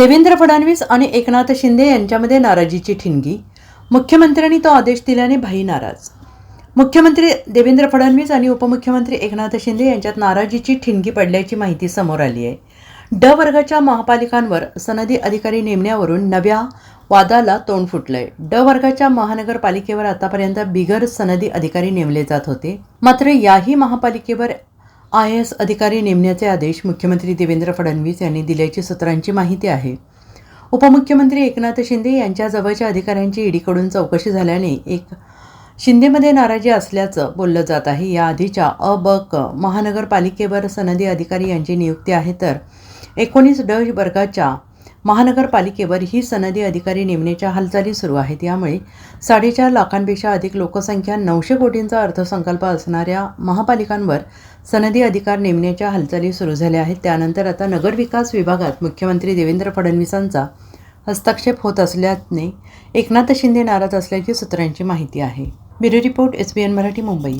देवेंद्र फडणवीस आणि एकनाथ शिंदे यांच्यामध्ये नाराजीची ठिणगी. मुख्यमंत्र्यांनी तो आदेश दिल्याने भाई नाराज. मुख्यमंत्री देवेंद्र फडणवीस आणि उपमुख्यमंत्री एकनाथ शिंदे यांच्यात नाराजीची ठिणगी पडल्याची माहिती समोर आली आहे. ड वर्गाच्या महापालिकांवर सनदी अधिकारी नेमण्यावरून नव्या वादाला तोंड फुटलंय. ड वर्गाच्या महानगरपालिकेवर आतापर्यंत बिगर सनदी अधिकारी नेमले जात होते. मात्र याही महापालिकेवर आय एस अधिकारी नेमण्याचे आदेश मुख्यमंत्री देवेंद्र फडणवीस यांनी दिल्याची सूत्रांची माहिती आहे. उपमुख्यमंत्री एकनाथ शिंदे यांच्या जवळच्या अधिकाऱ्यांची ईडीकडून चौकशी झाल्याने एक शिंदेमध्ये नाराजी असल्याचं बोललं जात आहे. या आधीच्या अ ब क महानगरपालिकेवर सनदी अधिकारी यांची नियुक्ती आहे तर एकोणीस ड वर्गाच्या महानगरपालिकेवर ही सनदी अधिकारी नेमण्याच्या हालचाली सुरू आहेत. यामुळे साडेचार लाखांपेक्षा अधिक लोकसंख्या नऊशे कोटींचा अर्थसंकल्प असणाऱ्या महापालिकांवर सनदी अधिकार नेमण्याच्या हालचाली सुरू झाल्या आहेत. त्यानंतर आता नगरविकास विभागात मुख्यमंत्री देवेंद्र फडणवीसांचा हस्तक्षेप होत असल्याने एकनाथ शिंदे नाराज असल्याची सूत्रांची माहिती आहे. Bureau report S B N Marathi Mumbai.